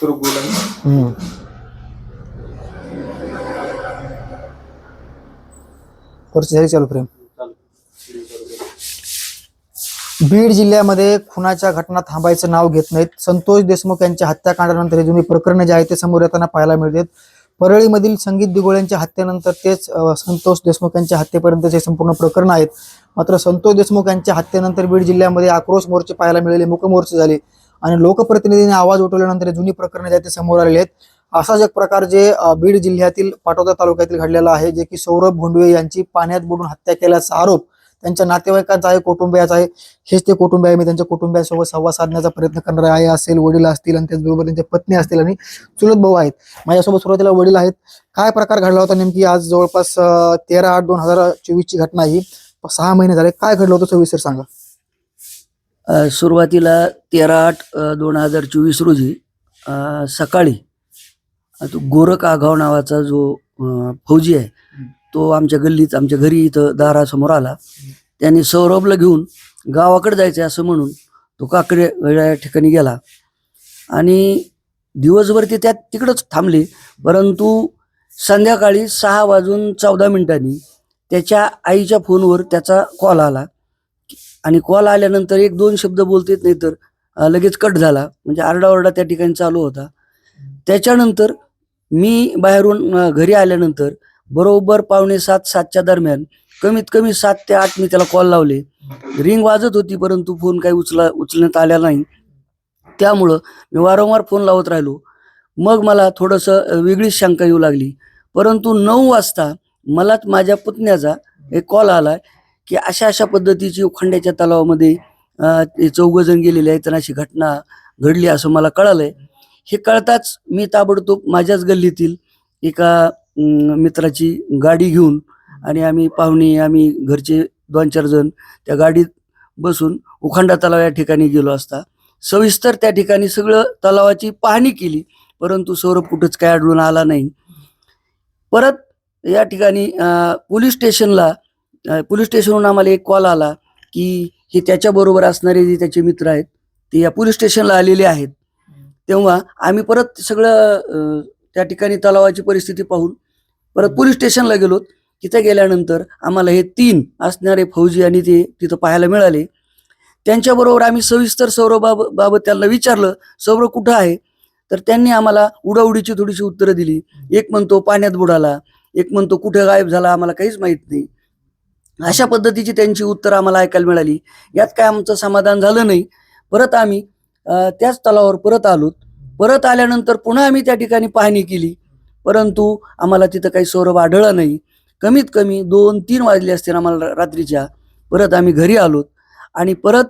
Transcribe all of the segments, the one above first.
करू बोला हम्म. वरची झाली चालू प्रेम बीड जिल्ह्यामध्ये खुनाच्या घटना थांबायचं नाव घेत नाहीत. संतोष देशमुख यांच्या हत्याकांडानंतर हे जुनी प्रकरणं जे आहेत ते समोर येताना पाहायला मिळतात. परळीमधील संगीत दिगोळ्यांच्या हत्येनंतर तेच अं, संतोष देशमुख यांच्या हत्येपर्यंतचे संपूर्ण प्रकरण आहेत. मात्र संतोष देशमुख यांच्या हत्येनंतर बीड जिल्ह्यामध्ये आक्रोश मोर्चे पाहायला मिळाले मोर्चे झाले. आणि लोकप्रतिनिधींनी आवाज उठवल्यानंतर हे जुनी प्रकरणे जे ते समोर आलेले आहेत. असाच एक प्रकार जे बीड जिल्ह्यातील पाटोदा तालुक्यातील घडलेला आहे जे की सौरभ भोंडवे यांची पाण्यात बुडून हत्या केल्याचा आरोप त्यांच्या नातेवाईकांचा आहे कुटुंबियाचा आहे हेच ते कुटुंब आहे. मी त्यांच्या कुटुंबियासोबत संवाद साधण्याचा प्रयत्न करणार आहे. असेल वडील असतील आणि त्याचबरोबर त्यांच्या पत्नी असतील आणि चुलत भाऊ आहेत. माझ्यासोबत सुरुवातीला वडील आहेत. काय प्रकार घडला होता नेमकी? आज जवळपास तेरा आठ दोन हजार चोवीसची घटना ही. सहा महिने झाले. काय घडलं होतं? सविस्तर सांगा. सुरुवातीला तेरा आठ दोन हजार चोवीस रोजी सकाळी तो गोरख आघाव नावाचा जो फौजी आहे तो आमच्या गल्लीत आमच्या घरी इथं दारासमोर आला. त्यांनी सौरभला घेऊन गावाकडे जायचं असं म्हणून तो काकडे या ठिकाणी गेला. आणि दिवसभर ते त्या तिकडंच थांबले परंतु संध्याकाळी सहा वाजून चौदा मिनिटांनी त्याच्या आईच्या फोनवर त्याचा कॉल आला. आणि कॉल आल्यानंतर एक दोन शब्द बोलतेत नाही तर लगेच कट झाला. म्हणजे आरडाओरडा त्या ठिकाणी चालू होता. त्याच्यानंतर मी बाहेरून घरी आल्यानंतर बरोबर पावणे सात सातच्या दरम्यान कमीत कमी सात ते आठ मी त्याला कॉल लावले. रिंग वाजत होती परंतु फोन काही उचला उचलण्यात आला नाही. त्यामुळं मी वारंवार फोन लावत राहिलो. मग मला थोडंसं वेगळीच शंका येऊ लागली. परंतु नऊ वाजता मलाच माझ्या पुतण्याचा एक कॉल आला की अशा अशा पद्धतीची उखंड्याच्या तलावामध्ये अं, चौघ जण गेलेले आहेत आणि अशी घटना घडली असं मला कळालंय. हे कळताच मी ताबडतोब माझ्याच गल्लीतील एका मित्राची गाडी घेऊन आणि आम्ही पाहुणे आम्ही घरचे दोन चार जण त्या गाडीत बसून उखंडा तलाव या ठिकाणी गेलो असता. सविस्तर त्या ठिकाणी सगळं तलावाची पाहणी केली परंतु सौरभ कुठंच काय आढळून आला नाही. परत या ठिकाणी पोलीस स्टेशनला पोलीस स्टेशनहून आम्हाला एक कॉल आला की हे त्याच्याबरोबर असणारे जे त्याचे मित्र आहेत ते या पोलीस स्टेशनला आलेले आहेत. तेव्हा आम्ही परत सगळं त्या ठिकाणी तलावाची परिस्थिती पाहून परत पोलीस स्टेशनला गेलो. तिथे गेल्यानंतर आम्हाला हे तीन असणारे फौजी आणि ते तिथं पाहायला मिळाले. त्यांच्याबरोबर आम्ही सविस्तर सौरभ बाबत त्यांना विचारलं सौरभ कुठं आहे? तर त्यांनी आम्हाला उडाउडीची थोडीशी उत्तरं दिली. एक म्हणतो पाण्यात बुडाला एक म्हणतो कुठे गायब झाला आम्हाला काहीच माहीत नाही. अशा पद्धतीची त्यांची उत्तरं आम्हाला ऐकायला मिळाली. यात काय आमचं समाधान झालं नाही. परत आम्ही त्याच तलावावर परत आलो. परत आल्यानंतर पुन्हा आम्ही त्या ठिकाणी पाहणी केली. परंतु आम्हाला तिथं काही सौरभ आढळला नाही. कमीत कमी दोन तीन वाजले असतील आम्हाला रात्रीच्या. परत आम्ही घरी आलो आणि परत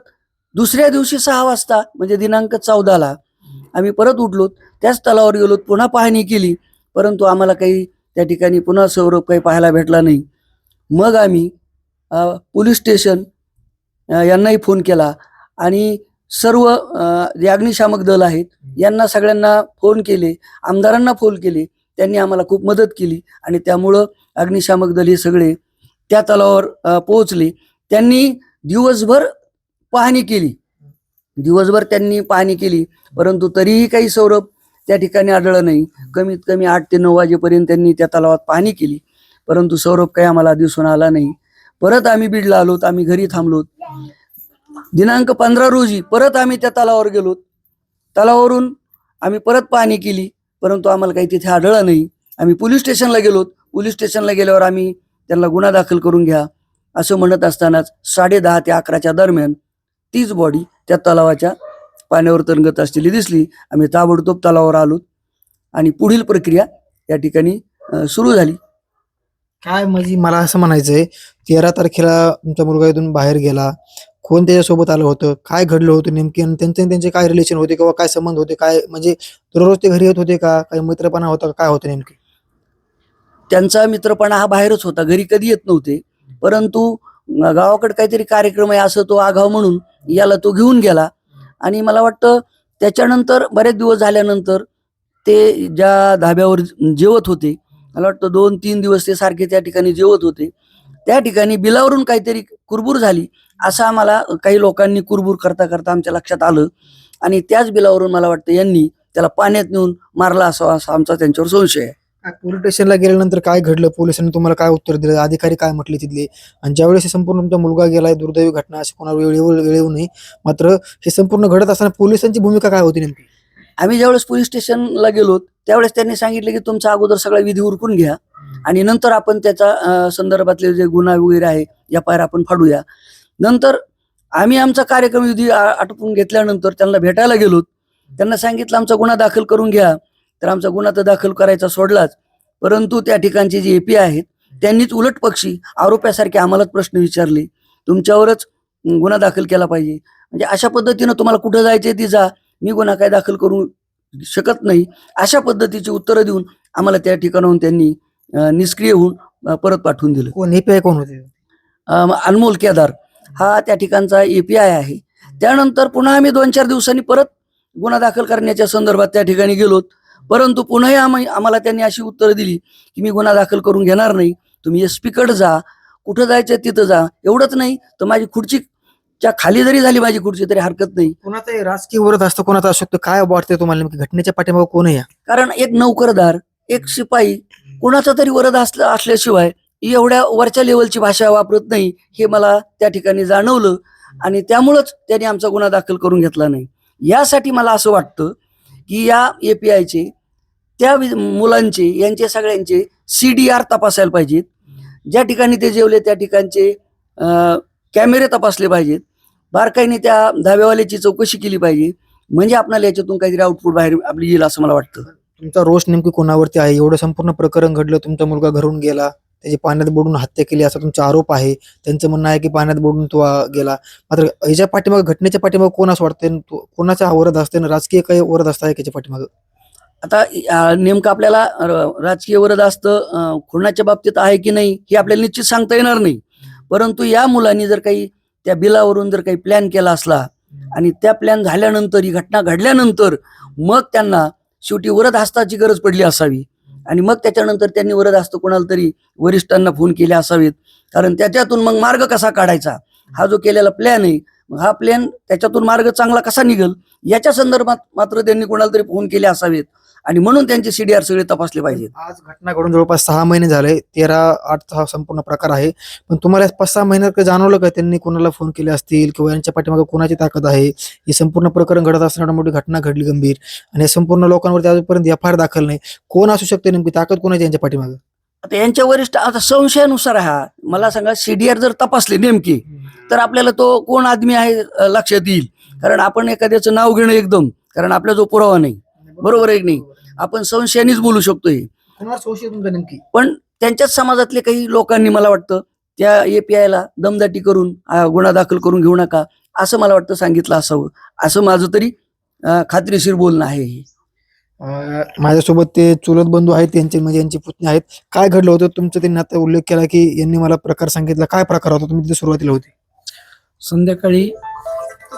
दुसऱ्या दिवशी सहा वाजता म्हणजे दिनांक चौदाला आम्ही परत उठलो. त्याच तलावावर गेलो पुन्हा पाहणी केली. परंतु आम्हाला काही त्या ठिकाणी पुन्हा सौरभ काही पाहायला भेटला नाही. मग आम्ही पोलीस स्टेशन यांनाही फोन केला. आणि सर्व जे अग्निशामक दल आहेत यांना सगळ्यांना फोन केले आमदारांना फोन केले. त्यांनी आम्हाला खूप मदत केली आणि त्यामुळं अग्निशामक दल हे सगळे त्या तलावावर पोहोचले. त्यांनी दिवसभर पाहणी केली. दिवसभर त्यांनी पाहणी केली. परंतु तरीही काही सौरभ त्या ठिकाणी आढळलं नाही. कमीत कमी आठ ते नऊ वाजेपर्यंत त्यांनी त्या तलावात पाहणी केली. परंतु सौरभ काही आम्हाला दिसून आला नाही. परत आम्ही बीडला आलोत आम्ही घरी थांबलोत. दिनांक पंधरा रोजी परत आम्ही त्या तलावावर गेलो तलावावरून आम्ही परत पाहणी केली परंतु आम्हाला काही तिथे आढळलं नाही. आम्ही पोलीस स्टेशनला गेलो पोलीस स्टेशनला गेल्यावर आम्ही त्यांना गुन्हा दाखल करून घ्या असं म्हणत असतानाच साडे दहा ते अकराच्या दरम्यान तीच बॉडी त्या तलावाच्या पाण्यावर तरंगत असलेली दिसली. आम्ही ताबडतोब तलावावर आलो आणि पुढील प्रक्रिया या ठिकाणी सुरू झाली. काय म्हणजे मला असं म्हणायचंय तेरा तारखेला तुमचा मुलगा इथून बाहेर गेला. कोण त्याच्यासोबत आलं होतं? काय घडलं होतं नेमकी? आणि त्यांचे त्यांचे काय रिलेशन होते किंवा काय संबंध होते? काय म्हणजे दररोज ते घरी येत होते का? काही मित्रपणा होता का? काय होतं नेमके? त्यांचा मित्रपणा हा बाहेरच होता. घरी कधी येत नव्हते. परंतु गावाकडे काहीतरी कार्यक्रम आहे असं तो आघाव म्हणून याला तो घेऊन गेला. आणि मला वाटतं त्याच्यानंतर बरेच दिवस झाल्यानंतर ते ज्या धाब्यावर जेवत होते मला वाटतं दोन तीन दिवस ते सारखे त्या ठिकाणी जेवत होते. त्या ठिकाणी बिलावरून काहीतरी कुरबूर झाली असं आम्हाला काही लोकांनी कुरबूर करता करता आमच्या लक्षात आलं. आणि त्याच बिलावरून मला वाटतं यांनी त्याला पाण्यात नेऊन मारला असावा असा आमचा त्यांच्यावर संशय आहे. पोलीस स्टेशनला गेल्यानंतर काय घडलं? पोलिसांनी तुम्हाला काय उत्तर दिलं? अधिकारी काय म्हटले तिथले? आणि ज्यावेळेस हे संपूर्ण तुमचा मुलगा गेलाय दुर्दैवी घटना अशी कोणाला वेळ येऊ वेळ येऊ नये मात्र हे संपूर्ण घडत असताना पोलिसांची भूमिका काय होती नेमकी? आम्ही ज्यावेळेस पोलीस स्टेशनला गेलो त्यावेळेस त्यांनी सांगितलं की तुमचा अगोदर सगळा विधी उरकून घ्या आणि नंतर आपण त्याचा संदर्भातले जे गुन्हा वगैरे आहे या पायर आपण फाडूया. नंतर आम्ही आमचा कार्यक्रम विधी आटपून आटोपून घेतल्यानंतर त्यांना भेटायला गेलो. त्यांना सांगितलं आमचा गुन्हा दाखल करून घ्या. तर आमचा गुन्हा तर दाखल करायचा सोडलाच. परंतु त्या ठिकाणचे जे एपी आहेत त्यांनीच उलट पक्षी आरोप्यासारखे आम्हालाच प्रश्न विचारले. तुमच्यावरच गुन्हा दाखल केला पाहिजे. म्हणजे अशा पद्धतीनं तुम्हाला कुठं जायचे ती जा. मी गुन्हा काय दाखल करू शकत नाही अशा पद्धतीची उत्तरं देऊन आम्हाला त्या ठिकाणाहून त्यांनी निष्क्रिय होऊन परत पाठवून दिलं. कोण? एपीआय कोण होते? अनमोल केदार. हा त्या ठिकाणचा एपीआय आहे. त्यानंतर पुन्हा आम्ही दोन चार दिवसांनी परत गुन्हा दाखल करण्याच्या संदर्भात त्या ठिकाणी गेलोत. परंतु पुन्हाही आम्ही आम्हाला त्यांनी अशी उत्तरं दिली की मी गुन्हा दाखल करून घेणार नाही. तुम्ही एसकडे जा कुठं जायचं तिथं जा एवढंच नाही तर माझी खुर्चीच्या खाली जरी झाली माझी खुर्ची तरी हरकत नाही. कोणाचं हे राजकीय वरद असतं कोणाचं असू शकतं काय वाटतंय तुम्हाला नेमकी? घटनेच्या पाठीमागे कोण आहे या? कारण एक नौकरदार एक शिपाई कुणाचा तरी वरद असल्या असल्याशिवाय एवढ्या वरच्या लेवलची भाषा वापरत नाही हे मला त्या ठिकाणी जाणवलं. आणि त्यामुळंच त्यांनी आमचा गुन्हा दाखल करून घेतला नाही. यासाठी मला असं वाटतं की या एपीआयचे त्या मुलांचे यांचे सगळ्यांचे सी डी आर तपासायला पाहिजेत. ज्या ठिकाणी ते जेवले त्या ठिकाणचे कॅमेरे तपासले पाहिजेत. बारकाईने त्या धाब्यावाल्याची चौकशी केली पाहिजे. म्हणजे आपल्याला याच्यातून काहीतरी आउटपुट बाहेर आपली येईल असं मला वाटतं. तुमचा रोष नेमकी कोणावरती आहे? एवढं संपूर्ण प्रकरण घडलं तुमचा मुलगा घरून गेला त्याची पाण्यात बुडून हत्या केली असा तुमचा आरोप आहे. त्यांचं म्हणणं आहे की पाण्यात बुडून तो गेला. मात्र ह्याच्या पाठीमागे घटनेच्या पाठीमागे कोण असं वाटतंय? तो- कोणाचा वरद असते ना राजकीय काही वरद असतं याच्या पाठीमागे? आता नेमकं आपल्याला राजकीय वरद असतं खुनाच्या बाबतीत आहे की नाही हे आपल्याला निश्चित सांगता येणार नाही. परंतु या मुलांनी जर काही त्या बिलावरून जर काही प्लॅन केला असला आणि त्या प्लॅन झाल्यानंतर ही घटना घडल्यानंतर मग त्यांना शेवटी वरद हस्ताची गरज पडली असावी. आणि मग त्याच्यानंतर त्यांनी वरद हस्त कोणाला तरी वरिष्ठांना फोन केले असावेत. कारण त्याच्यातून मग मार्ग कसा काढायचा? हा जो केलेला प्लॅन आहे मग हा प्लॅन त्याच्यातून मार्ग चांगला कसा निघल? याच्या संदर्भात मात्र त्यांनी कोणाला तरी फोन केले असावेत. आणि म्हणून त्यांचे सीडीआर सगळे तपासले पाहिजेत. आज घटना घडून जवळपास सहा महिने झाले तेरा आठ हा संपूर्ण प्रकार आहे. पण तुम्हाला पाच सहा महिन्यात काही जाणवलं का त्यांनी कोणाला फोन केले असतील किंवा यांच्या पाठीमागे कोणाची ताकद आहे? हे संपूर्ण प्रकरण घडत असताना मोठी घटना घडली गंभीर आणि संपूर्ण लोकांवरती अजूनपर्यंत एफ आर दाखल नाही. कोण असू शकते नेमकी? ताकद कोणाची यांच्या पाठीमागे? आता यांच्या वरिष्ठ आता संशयानुसार हा. मला सांगा सीडीआर जर तपासले नेमके तर आपल्याला तो कोण आदमी आहे लक्षात येईल. कारण आपण एखाद्याचं नाव घेणं एकदम कारण आपला जो पुरावा नाही. बरोबर आहे की नाही? आपण संशयानेच बोलू शकतो हे नेमकी? पण त्यांच्याच समाजातले काही लोकांनी मला वाटतं त्या एपीआयला दमदाटी करून गुन्हा दाखल करून घेऊ नका असं मला वाटतं सांगितलं असावं. असं माझं तरी खात्रीशीर बोलणं आहे हे. माझ्यासोबत ते चुलत बंधू आहेत त्यांचे म्हणजे यांची पुतणी आहेत. काय घडलं होतं? तुमचं त्यांनी आता उल्लेख केला की यांनी मला प्रकार सांगितला. काय प्रकार होता? तुम्ही तिथे सुरुवातीला होते. संध्याकाळी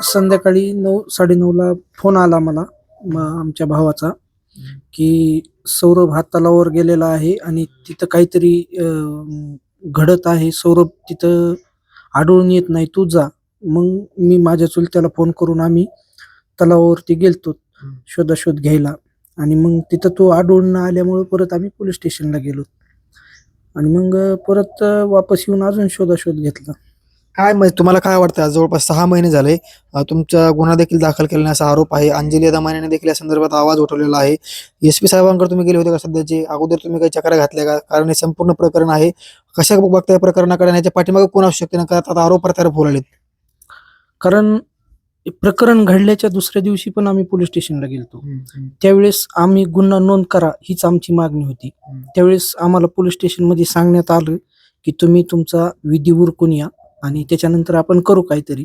संध्याकाळी नऊ साडेनऊला फोन आला मला आमच्या भावाचा. की सौरभ हा तलावावर गेलेला आहे आणि तिथं काहीतरी अं, घडत आहे. सौरभ तिथं आढळून येत नाही. तू जा. मग मी माझ्या चुलत्याला फोन करून आम्ही तलावावरती गेलतो. हम्म. शोधाशोध घ्यायला. आणि मग तिथं तो आढळून न आल्यामुळे परत आम्ही पोलीस स्टेशनला गेलो. आणि मग परत वापस येऊन अजून शोधाशोध घेतला. काय म्हणजे तुम्हाला काय वाटतं? आज जवळपास सहा महिने झाले तुमचा गुन्हा देखील दाखल केला असा आरोप आहे. अंजली दमाने देखील या संदर्भात आवाज उठवलेला आहे. एस पी साहेबांकडे तुम्ही गेले होते का सध्याचे? अगोदर तुम्ही काही चक्रा घातल्या का? कारण हे संपूर्ण प्रकरण आहे. कशा बघताय या प्रकरणाकडे? याच्या पाठीमागे कोण असू शकते? ना का आता आरोप प्रत्यारोप होऊ कारण प्रकरण घडल्याच्या दुसऱ्या दिवशी पण आम्ही पोलीस स्टेशनला गेलतो. त्यावेळेस आम्ही गुन्हा नोंद करा हीच आमची मागणी होती. त्यावेळेस आम्हाला पोलीस स्टेशनमध्ये सांगण्यात आलं की तुम्ही तुमचा विधी उरकून या. आणि त्याच्यानंतर आपण करू काहीतरी.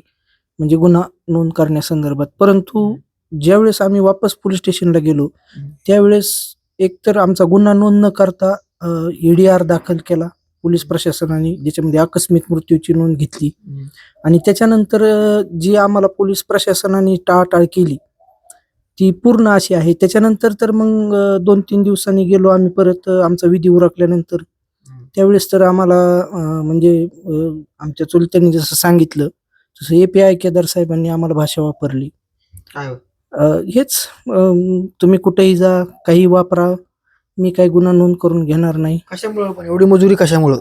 म्हणजे गुन्हा नोंद करण्यासंदर्भात परंतु ज्यावेळेस आम्ही वापस पोलीस स्टेशनला गेलो. त्यावेळेस एकतर आमचा गुन्हा नोंद न करता ईडीआर दाखल केला पोलीस प्रशासनाने ज्याच्यामध्ये आकस्मिक मृत्यूची नोंद घेतली. आणि त्याच्यानंतर जी आम्हाला पोलीस प्रशासनाने टाळाटाळ केली ती पूर्ण अशी आहे. त्याच्यानंतर तर मग दोन तीन दिवसांनी गेलो आम्ही परत आमचा विधी उरकल्यानंतर. त्यावेळेस तर आम्हाला म्हणजे आमच्या चुलत्यांनी जसं सांगितलं तसं ए पी आय केदार साहेबांनी आम्हाला भाषा वापरली. काय अं, हेच तुम्ही कुठेही जा काही वापरा मी काही गुन्हा नोंद करून घेणार नाही. कशामुळं एवढी मजुरी कशामुळं?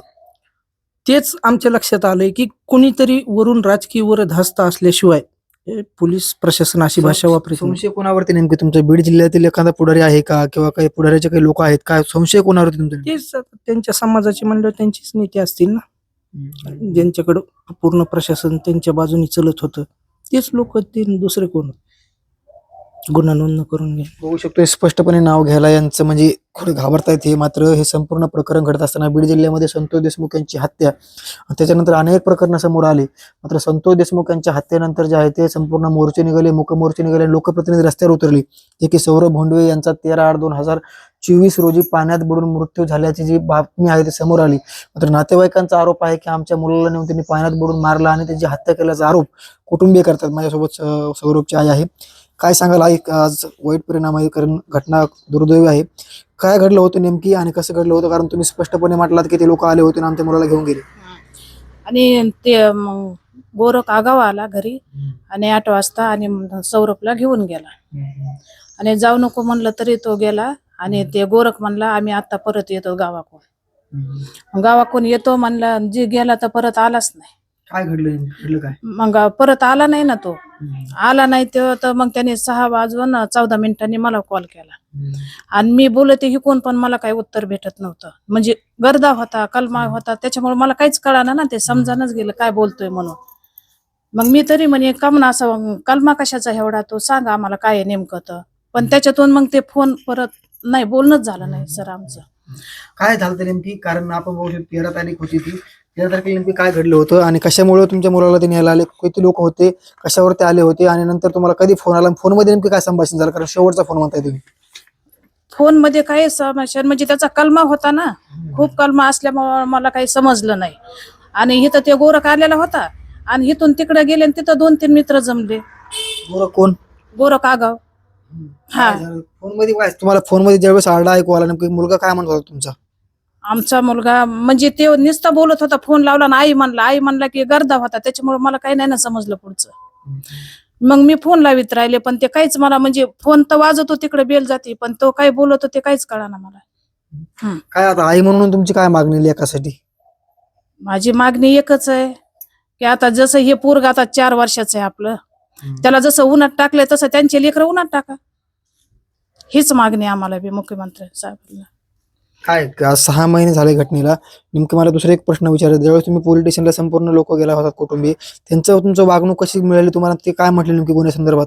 तेच आमच्या लक्षात आलंय की कोणीतरी वरून राजकीय वर धास्त असल्याशिवाय हे पोलीस प्रशासन अशी भाषा वापरत. संशय कोणावरती नेमके? तुमच्या बीड जिल्ह्यातील एखादा पुढारी आहे का? किंवा काही पुढाऱ्याचे काही लोक आहेत काय संशय कोणावरती तुमचा तेच त्यांच्या समाजाची मंडळ त्यांचीच नेते असतील ना? ज्यांच्याकडं पूर्ण प्रशासन त्यांच्या बाजूनी चलत होतं तेच लोक ते दुसरे कोण? गुन्हा नोंद करून घे. बघू शकतो स्पष्टपणे नाव घ्यायला यांचं म्हणजे थोडे घाबरतायत हे मात्र हे संपूर्ण प्रकरण घडत असताना बीड जिल्ह्यामध्ये संतोष देशमुख यांची हत्या. त्याच्यानंतर अनेक प्रकरणं समोर आली. मात्र संतोष देशमुख यांच्या हत्येनंतर जे आहे ते संपूर्ण मोर्चे निघाले मोर्चे निघाले लोकप्रतिनिधी रस्त्यावर उतरले. जे की सौरभ भोंडवे यांचा तेरा आठ दोन हजार चोवीस रोजी पाण्यात बुडून मृत्यू झाल्याची जी बातमी आहे ती समोर आली. मात्र नातेवाईकांचा आरोप आहे की आमच्या मुलाला नेऊन त्यांनी पाण्यात बुडून मारला आणि त्याची हत्या केल्याचा आरोप कुटुंबीय करतात. माझ्यासोबत स- सौरभची आई आहे. काय सांगाल? आई आज वाईट परिणाम आहे कारण घटना दुर्दैवी आहे. काय घडलं होतं नेमकी आणि कसं घडलं होतं? कारण तुम्ही स्पष्टपणे म्हटलात की ते लोक आले होते आणि आमच्या मुलाला घेऊन गेले. आणि ते मग गोरख आगाव आला घरी आणि आठ वाजता आणि सौरभला घेऊन गेला. आणि जाऊ नको म्हणलं तरी तो गेला आणि ते गोरख म्हणला आम्ही आता परत येतो गावाकडून. गावाकडून येतो म्हणला जे गेला तर परत आलाच नाही. काय घडलं घडलं काय? मग परत आला नाही ना तो. आला नाही तो तर मग त्याने सहा वाजून चौदा मिनिटांनी मला कॉल केला. आणि मी बोलते हिकून पण मला काही उत्तर भेटत नव्हतं. म्हणजे गर्दा होता कलमा होता त्याच्यामुळे मला काहीच कळालं ना ते समजानच गेलं काय बोलतोय म्हणून. मग मी तरी म्हणे का म्हणून असं कलमा कशाचा एवढा तो सांगा आम्हाला काय नेमकं तर. पण त्याच्यातून मग ते फोन परत नाही बोलणंच झालं नाही सर आमचं. काय झालं नेमकी? कारण आपण बघू शकतो तेरा तारीख होती ती. तेरा तारखेला नेमकी काय घडलं होतं आणि कशामुळे तुमच्या मुलाला ते न्यायला आले? किती लोक होते? कशावर ते आले होते? आणि नंतर तुम्हाला कधी फोन आला? फोनमध्ये नेमकी काय संभाषण झालं? कारण शेवटचा फोन म्हणताय तुम्ही. फोनमध्ये काही समस्या म्हणजे त्याचा कलमा होता ना. खूप कलमा असल्यामुळे मला काही समजलं नाही. आणि इथं ते गोरख आलेला होता. आणि इथून तिकडे गेले आणि तिथं दोन तीन मित्र जमले. बरं कोण? गोरख आगाव हा. फोनमध्ये काय? तुम्हाला फोनमध्ये ज्यावेळेस आरडा ऐकू आला नेमकी मुलगा काय म्हणत होता तुमचा? आमचा मुलगा म्हणजे ते नुसतं बोलत होता फोन लावला ना आई म्हणला आई म्हणला की गर्दा होता त्याच्यामुळे मला काही नाही ना समजलं पुढचं. मग मी फोन लावित राहिले पण ते काहीच मला म्हणजे फोन तर वाजवतो तिकडे बेल जाते पण तो काय बोलतो ते काहीच कळाना मला. काय आता आई म्हणून तुमची काय मागणी लेखासाठी? माझी मागणी एकच आहे की आता जसं हे पोरग आता चार वर्षाचं आहे आपलं त्याला जसं उन्हात टाकलंय तसं त्यांचे लेकरं उन्हात टाका. हीच मागणी आम्हाला मुख्यमंत्री साहेबांना. काय आज सहा महिने झाले घटनेला? नेमकं मला दुसरा एक प्रश्न विचारायचा. ज्यावेळेस तुम्ही पोलीस स्टेशनला संपूर्ण लोक गेला होता कुटुंबीय त्यांचं तुमचं वागणूक कशी मिळाली? तुम्हाला ते काय म्हटले नेमकी गुन्ह्या संदर्भात?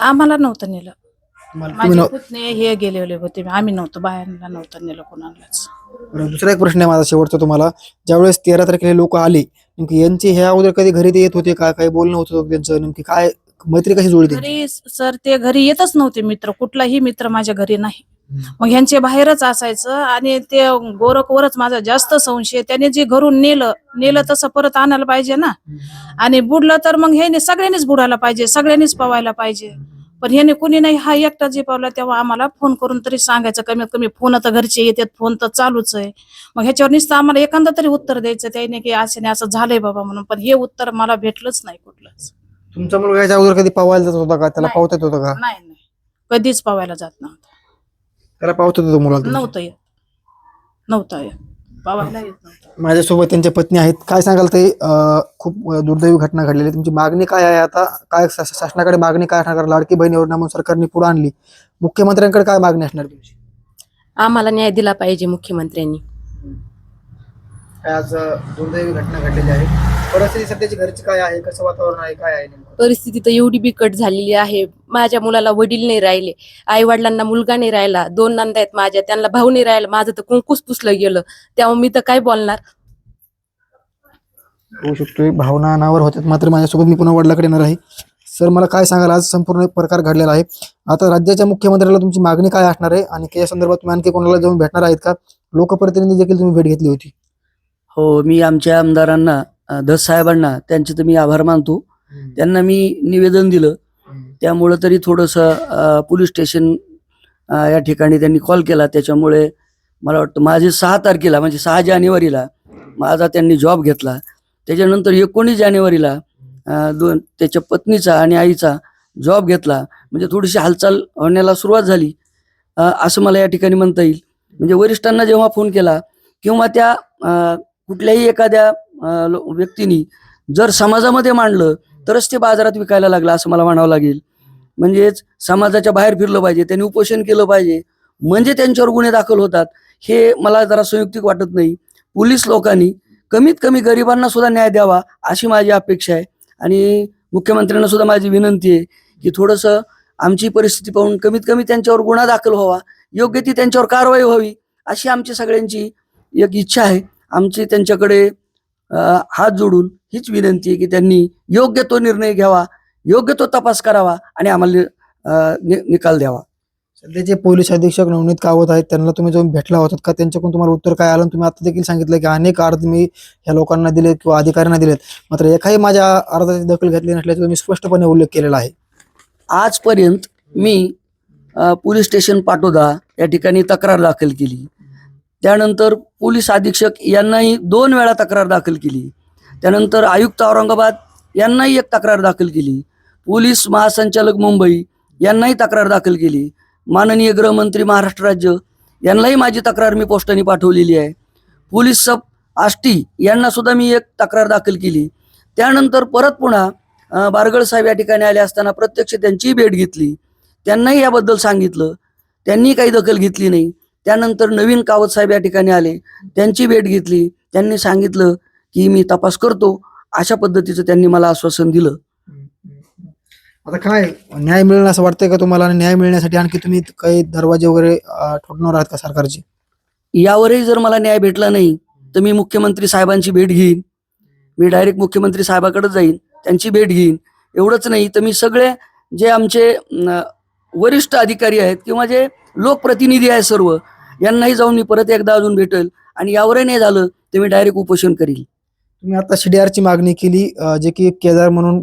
आम्हाला नव्हतं नेलं. तुम्हाला- तुम्ही माझे नव- पुतणे हे गेलेले होते. आम्ही नव्हतो बाहेरला नव्हतं नेलं कोणालाच. बरं, दुसरा एक प्रश्न आहे माझा शेवटचा तुम्हाला. ज्यावेळेस तेरा तारखेला लोक आले नेमकी यांची ह्या अगोदर कधी घरी ते येत होते का? काही बोलणं होत होतं त्यांचं? नेमकी काय मैत्री कशी त्यांची? घरी सर ते घरी येतच नव्हते मित्र. कुठलाही मित्र माझ्या घरी नाही. मग ह्यांचे बाहेरच असायचं आणि ते गोरखवरच माझा जास्त संशय त्याने जे घरून नेलं नेलं तसं परत आणायला पाहिजे ना. आणि बुडलं तर मग ह्याने सगळ्यांनीच बुडायला पाहिजे सगळ्यांनीच पवायला पाहिजे. पण ह्याने कुणी नाही हा एकटा जे पावला तेव्हा आम्हाला फोन करून तरी सांगायचं कमीत कमी फोन तर घरचे येतात फोन तर चालूच आहे. मग ह्याच्यावर नुसतं आम्हाला एखादा तरी उत्तर द्यायचं त्याने की असे असं झालंय बाबा म्हणून. पण हे उत्तर मला भेटलंच नाही कुठलंच. तुमचा मुलगा याच्या अगोदर कधी पवायला जात होता का? त्याला नाही. पावता येत होतं का? नाही नाही. कधीच पवायला जात नव्हतं. त्याला पावता होतं मुलाला? नव्हतं येत. नव्हतं येत. पवायला येत नव्हतं. माझ्यासोबत त्यांच्या पत्नी आहेत. काय सांगाल ते? अं, खूप दुर्दैवी घटना घडलेली आहे. तुमची मागणी काय आहे आता? काय शा- शासनाकडे मागणी काय असणार लाडकी बहीण योजना म्हणून सरकारने पुढे आणली. मुख्यमंत्र्यांकडे काय मागणी असणार तुमची? आम्हाला न्याय दिला पाहिजे मुख्यमंत्र्यांनी. काय आज अं, दुर्दैवी घटना घडलेली आहे. परिस्थिती सध्याची घरची काय आहे? कसं वातावरण आहे? काय आहे नेमकं? परिस्थिती तर एवढी बिकट झालेली आहे. माझ्या मुलाला वडील नाही राहिले. आई वडिलांना मुलगा नाही राहिला. दोन नंदा आहेत माझ्या. त्यांना भाऊ नाही राहिला. माझं तर कुंकूस पुसलं गेलं. त्यामुळे मी तर काय बोलणार? होऊ शकतोय. भावना अनावर होतात मात्र माझ्यासोबत मी पुन्हा वडिलाकडे येणार आहे. सर मला काय सांगाल? आज संपूर्ण एक प्रकार घडलेला आहे. आता राज्याच्या मुख्यमंत्र्याला तुमची मागणी काय असणार आहे? आणि या संदर्भात तुम्ही आणखी कोणाला जाऊन भेटणार आहेत का? लोकप्रतिनिधी देखील तुम्ही भेट घेतली होती. हो मी आमच्या आमदारांना धस साहेबांना त्यांचे तर मी आभार मानतो. त्यांना मी निवेदन दिलं. त्यामुळं तरी थोडंसं पोलीस स्टेशन या ठिकाणी त्यांनी कॉल केला. त्याच्यामुळे मला वाटतं माझे सहा तारखेला म्हणजे सहा जानेवारीला माझा त्यांनी जॉब घेतला. त्याच्यानंतर एकोणीस जानेवारीला दोन त्याच्या पत्नीचा आणि आईचा जॉब घेतला. म्हणजे थोडीशी हालचाल होण्याला सुरुवात झाली. असं मला या ठिकाणी म्हणता येईल. म्हणजे वरिष्ठांना जेव्हा फोन केला किंवा त्या कुठल्याही एखाद्या लो- व्यक्तीनी जर समाजामध्ये मांडलं तरच ते बाजारात विकायला लागलं असं मला म्हणावं लागेल. म्हणजेच समाजाच्या बाहेर फिरलं पाहिजे त्यांनी उपोषण केलं पाहिजे म्हणजे त्यांच्यावर गुन्हे दाखल होतात हे मला जरा संयुक्तिक वाटत नाही. पोलीस लोकांनी कमीत कमी गरिबांना सुद्धा न्याय द्यावा अशी माझी अपेक्षा आहे. आणि मुख्यमंत्र्यांना सुद्धा माझी विनंती आहे की थोडंसं आमची परिस्थिती पाहून कमीत कमी त्यांच्यावर गुन्हा दाखल व्हावा योग्य ती त्यांच्यावर कारवाई व्हावी अशी आमची सगळ्यांची एक इच्छा आहे. आमची त्यांच्याकडे हात जोडून हीच विनंती आहे की त्यांनी योग्य तो निर्णय घ्यावा योग्य तो तपास करावा आणि आम्हाला नि- निकाल द्यावा. सध्याचे पोलीस अधीक्षक नवनीत कावत आहेत त्यांना तुम्ही जाऊन भेटला होतात का? त्यांच्याकडून तुम्हाला उत्तर काय आलं? तुम्ही आता देखील सांगितलं की अनेक अर्ज मी ह्या लोकांना दिले किंवा अधिकाऱ्यांना दिलेत. मात्र एकाही माझ्या अर्जाची दखल घेतली नसल्याचा तुम्ही स्पष्टपणे उल्लेख केलेला आहे. आजपर्यंत मी पोलीस स्टेशन पाटोदा या ठिकाणी तक्रार दाखल केली. त्यानंतर पोलीस अधीक्षक यांनाही दोन वेळा तक्रार दाखल केली. त्यानंतर आयुक्त औरंगाबाद यांनाही एक तक्रार दाखल केली. पोलीस महासंचालक मुंबई यांनाही तक्रार दाखल केली. माननीय गृहमंत्री महाराष्ट्र राज्य यांनाही माझी तक्रार मी पोस्टाने पाठवलेली आहे. पोलीस सब आष्टी यांना सुद्धा मी एक तक्रार दाखल केली. त्यानंतर परत पुन्हा बारगळ साहेब या ठिकाणी आले असताना प्रत्यक्ष त्यांचीही भेट घेतली. त्यांनाही याबद्दल सांगितलं. त्यांनी काही दखल घेतली नाही. त्यानंतर नवीन कावत साहेब या ठिकाणी आले. त्यांची भेट घेतली. त्यांनी सांगितलं की मी तपास करतो. अशा पद्धतीचं त्यांनी मला आश्वासन दिलं. आता काय न्याय मिळेल असं वाटतंय का तुम्हाला? न्याय मिळण्यासाठी आणखी तुम्ही काही दरवाजे वगैरे अं, ठोठणार आहात का सरकारचे? यावरही जर मला न्याय भेटला नाही तर मी मुख्यमंत्री साहेबांची भेट घेईन. मी डायरेक्ट मुख्यमंत्री साहेबाकडे जाईन. त्यांची भेट घेईन. एवढंच नाही तर मी सगळे जे आमचे वरिष्ठ अधिकारी आहेत किंवा जे लोकप्रतिनिधी आहेत सर्व यांनाही जाऊन मी परत एकदा अजून भेटेल. आणि यावरही नाही झालं तर मी डायरेक्ट उपोषण करील. तुम्ही आता CDR ची मागणी केली अं, जे की केदार म्हणून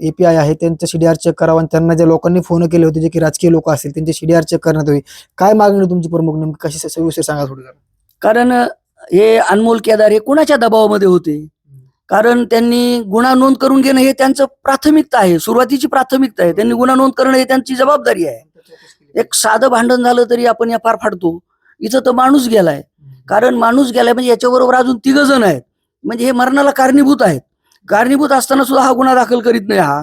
एपीआय आहे त्यांचं सीडीआर चेक करावं आणि त्यांना ज्या लोकांनी फोन केले होते जे की राजकीय लोक असतील त्यांचे सीडीआर चेक करण्यात यावी. काय मागणी तुमची प्रमुख नेमकी? कशी सविस्तर सांगा थोडं जरा. कारण हे अनमोल केदार हे कुणाच्या दबावामध्ये होते? कारण त्यांनी गुन्हा नोंद करून घेणं हे त्यांचं प्राथमिकता आहे सुरुवातीची प्राथमिकता आहे. त्यांनी गुन्हा नोंद करणं हे त्यांची जबाबदारी आहे. एक साधं भांडण झालं तरी आपण या फार फाडतो इथं तर माणूस गेलाय. कारण माणूस गेलाय म्हणजे याच्याबरोबर अजून तिघ जण आहेत. म्हणजे हे मरणाला कारणीभूत आहेत. कारणीभूत असताना सुद्धा हा गुन्हा दाखल करीत नाही हा.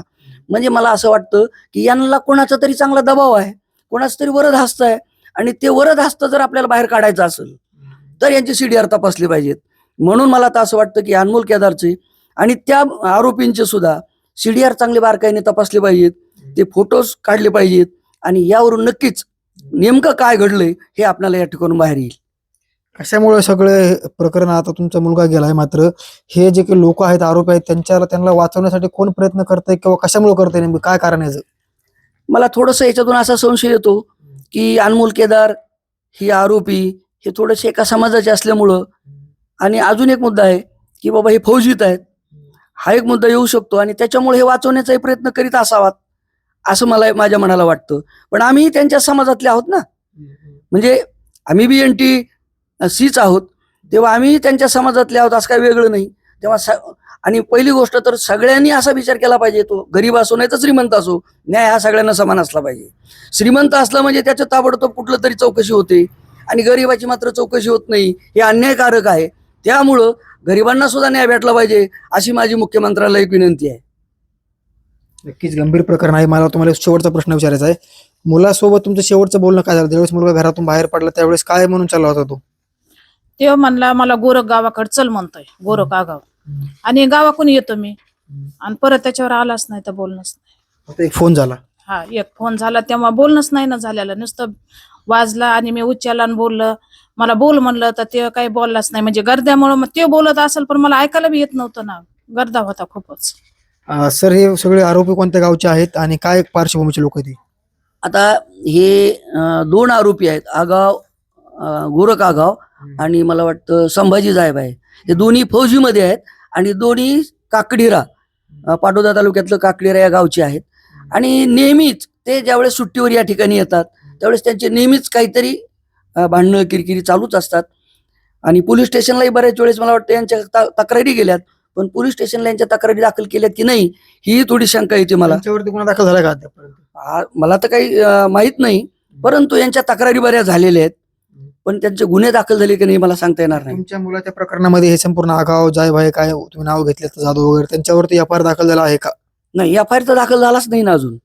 म्हणजे मला असं वाटतं की यांना कोणाचा तरी चांगला दबाव आहे. कोणाचा तरी वरद हस्त आहे. आणि ते वरद हस्त जर आपल्याला बाहेर काढायचं असेल तर यांची सीडीआर तपासली पाहिजेत. म्हणून मला तर असं वाटतं की अनमोल केदारचे आणि त्या आरोपींचे सुद्धा सीडीआर चांगले बारकाईने तपासले पाहिजेत. ते फोटोज काढले पाहिजेत. आणि यावरून नक्कीच नेमकं काय घडलंय हे आपल्याला या ठिकाणून बाहेर येईल. कशामुळे सगळे प्रकरण आता तुमचा मुलगा गेलाय मात्र हे जे काही लोक आहेत आरोपी आहेत त्यांच्याला त्यांना वाचवण्यासाठी कोण प्रयत्न करतंय किंवा कशामुळे करतंय नेमकं? काय कारण याचं? मला थोडंसं याच्यातून असा संशय येतो की अनमोल केदार ही आरोपी हे थोडेसे एका समाजाचे असल्यामुळं आणि अजून एक मुद्दा आहे की बाबा हे फौजीत आहेत. हा एक मुद्दा येऊ शकतो आणि त्याच्यामुळे हे वाचवण्याचाही प्रयत्न करीत असावात. असं मला माझ्या मनाला वाटतं. पण आम्ही त्यांच्या समाजातले आहोत ना. म्हणजे आम्ही बी एन टी सीच आहोत. तेव्हा आम्ही त्यांच्या समाजातले आहोत असं काही वेगळं नाही. तेव्हा आणि पहिली गोष्ट तर सगळ्यांनी असा विचार केला पाहिजे तो. गरीब असो नाही तर श्रीमंत असो. न्याय हा सगळ्यांना समान असला पाहिजे. श्रीमंत असला म्हणजे त्याचं ताबडतोब कुठलं तरी चौकशी होते. आणि गरिबाची मात्र चौकशी होत नाही. हे अन्यायकारक आहे. त्यामुळं गरिबांना सुद्धा न्याय भेटला पाहिजे अशी माझी मुख्यमंत्र्याला एक विनंती आहे. नक्कीच गंभीर प्रकरण आहे. मला तुम्हाला शेवटचा प्रश्न विचारायचा आहे. मुलासोबत तुमचं शेवटचं बोलणं काय झालं? ज्यावेळेस मुलगा घरातून बाहेर पडला त्यावेळेस काय म्हणून चालला होता तो? तेव्हा म्हणला मला गोरख गावाकडे चल म्हणतोय गोरख आगाव. आणि गावाकडून येतो मी. आणि परत त्याच्यावर आलाच नाही तर बोलणंच नाही. एक फोन झाला. हा एक फोन झाला. तेव्हा बोलणंच नाही ना झालेलं. नुसतं वाजला आणि मी उच्चारला आणि बोललं. मला बोल म्हणलं तर ते काही बोललाच नाही. म्हणजे गर्द्यामुळं मग ते बोलत असेल पण मला ऐकायला बी येत नव्हतं ना. गर्दा होता खूपच. अं, सर हे सगळे आरोपी कोणत्या गावचे आहेत आणि काय पार्श्वभूमीचे लोक आहेत हे? आता हे अं, दोन आरोपी आहेत. आगाव अं, गोरख आगाव आणि मला वाटतं संभाजी साहेब आहे. हे दोन्ही फौजीमध्ये आहेत आणि दोन्ही काकडीरा अं, पाटोदा तालुक्यातलं काकडीरा या गावचे आहेत. आणि नेहमीच ते ज्यावेळेस सुट्टीवर या ठिकाणी येतात त्यावेळेस त्यांचे नेहमीच काहीतरी अं, भांडणं किरकिरी चालूच असतात. आणि पोलीस स्टेशनलाही बऱ्याच वेळेस मला वाटतं यांच्या त- तक्रारी गेल्यात. पण पोलीस स्टेशनला यांच्या तक्रारी दाखल केल्यात की नाही ही थोडी शंका येते मला. त्यांच्यावरती गुन्हा दाखल झाला का अद्यापर्यंत आ- मला तर काही अं, माहीत नाही. परंतु यांच्या तक्रारी बऱ्याच झालेल्या आहेत. पण त्यांचे गुन्हे दाखल झाले की नाही मला सांगता येणार नाही. तुमच्या मुलाच्या प्रकरणामध्ये हे संपूर्ण आगाव जाय भाई काय तुम्ही नाव घेतलं जाधव वगैरे त्यांच्यावरती एफ दाखल झाला आहे का? नाही एफ आय आर तर दाखल झालाच नाही ना अजून.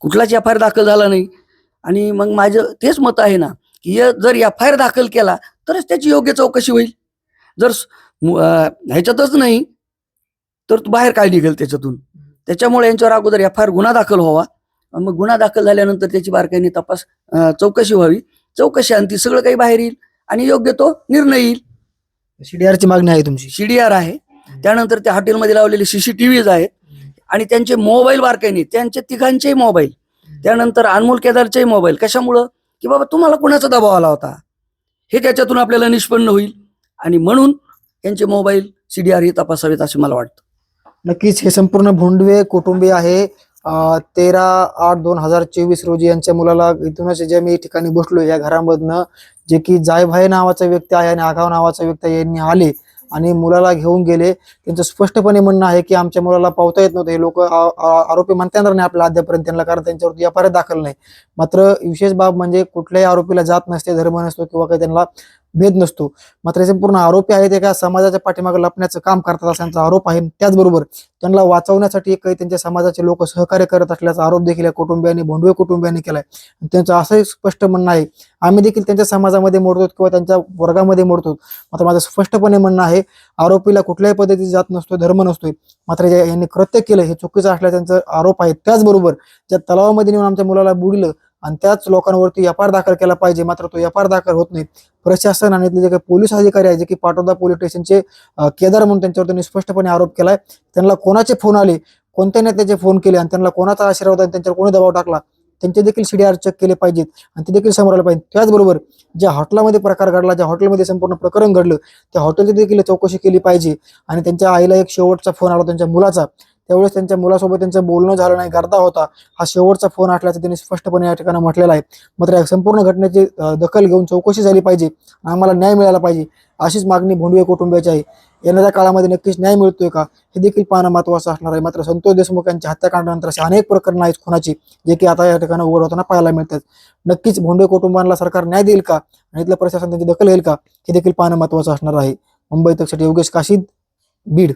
कुठलाच एफ आय आर दाखल झाला नाही. आणि मग माझं तेच मत आहे ना की जर एफ आय आर दाखल केला तरच त्याची योग्य चौकशी होईल. जर स- ह्याच्यातच नाही तर तो बाहेर काय निघेल त्याच्यातून. त्याच्यामुळे यांच्यावर अगोदर एफ आय आर गुन्हा दाखल व्हावा. आणि मग गुन्हा दाखल झाल्यानंतर त्याची बारकाईने तपास चौकशी व्हावी. चौकशी आणि ती सगळं काही बाहेर येईल आणि योग्य तो निर्णय येईल. CDR ची मागणी आहे तुमची. सीडीआर आहे. त्यानंतर त्या हॉटेलमध्ये लावलेले सीसीटीव्हीज आहेत. आणि त्यांचे मोबाईल बारकाईने त्यांचे तिघांचेही मोबाईल. त्यानंतर अनमोल केदारचेही मोबाईल. कशामुळं? की बाबा तुम्हाला कुणाचा दबाव आला होता? हे त्याच्यातून आपल्याला निष्पन्न होईल. आणि म्हणून यांचे मोबाईल सीडीआर हे तपासावेत असे मला वाटतं. नक्कीच हे संपूर्ण भोंडवे कुटुंबीय आहे. तेरा आठ दोन हजार चोवीस रोजी यांच्या मुलाला इथूनच जे मी ठिकाणी बसलो या घरामधनं जे की जायभाई नावाचा व्यक्ती आहे आणि आगाव नावाचा व्यक्ती यांनी आले आणि मुलाला घेऊन गेले. त्यांचं स्पष्टपणे म्हणणं आहे की आमच्या मुलाला पावता येत नव्हतं. हे लोक आरोपी म्हणता येणार नाही आपल्या अद्यापर्यंत त्यांना कारण त्यांच्यावरती एफ दाखल नाही. मात्र विशेष बाब म्हणजे कुठल्याही आरोपीला जात नसते धर्म नसतो किंवा काही त्यांना भेद नसतो. मात्र हे संपूर्ण आरोपी आहेत एका समाजाच्या पाठीमागे लपण्याचं काम करतात असा त्यांचा आरोप आहे. त्याचबरोबर त्यांना वाचवण्यासाठी काही त्यांच्या समाजाचे लोक सहकार्य करत असल्याचा आरोप देखील या कुटुंबियांनी भोंडवे कुटुंबियांनी केलाय. त्यांचं असंही स्पष्ट म्हणणं आहे आम्ही देखील त्यांच्या समाजामध्ये मोडतो किंवा त्यांच्या वर्गामध्ये मोडतो. मात्र माझं स्पष्टपणे म्हणणं आहे आरोपीला कुठल्याही पद्धतीची जात नसतो धर्म नसतोय. मात्र जे यांनी कृत्य केलं हे चुकीचं असल्या त्यांचा आरोप आहे. त्याचबरोबर ज्या तलावामध्ये नेऊन आमच्या मुलाला बुडलं आणि त्याच लोकांवरती एफ आर दाखल केला पाहिजे मात्र तो एफ आर दाखल होत नाही. प्रशासन आणि जे काही पोलीस अधिकारी आहेत जे की पाटोदा पोलीस स्टेशनचे केदार म्हणून त्यांच्यावर त्यांनी स्पष्टपणे आरोप केलाय. त्यांना कोणाचे फोन आले कोणत्या नेत्याचे फोन केले आणि त्यांना कोणाचा आशीर्वाद आणि त्यांच्यावर कोणी दबाव टाकला त्यांचे देखील सीडीआर चेक केले पाहिजेत आणि ते देखील समोर आले पाहिजे त्याचबरोबर ज्या हॉटेलमध्ये प्रकार घडला ज्या हॉटेलमध्ये संपूर्ण प्रकरण घडलं त्या हॉटेलची देखील चौकशी केली पाहिजे. आणि त्यांच्या आईला एक शेवटचा फोन आला त्यांच्या मुलाचा. त्यावेळेस त्यांच्या मुलासोबत त्यांचं बोलणं झालं नाही. गर्दा होता. हा शेवटचा फोन असल्याचं त्यांनी स्पष्टपणे या ठिकाणी म्हटलेलं आहे. मात्र या संपूर्ण घटनेची दखल घेऊन चौकशी झाली पाहिजे. आम्हाला न्याय मिळाला पाहिजे. अशीच मागणी भोंडवे कुटुंबियाची आहे. येणाऱ्या काळामध्ये नक्कीच न्याय मिळतोय का? हे देखील पाहणं महत्वाचं असणार आहे. मात्र संतोष देशमुख यांच्या हत्याकांडानंतर असे अनेक प्रकरण आहेत खुनाची जे की आता या ठिकाणी उघड होताना पाहायला मिळतात. नक्कीच भोंडवे कुटुंबांना सरकार न्याय देईल का? आणि इथलं प्रशासन त्यांची दखल घेईल का? हे देखील पाहणं महत्वाचं असणार आहे. मुंबई तक्षट योगेश काशीद बीड.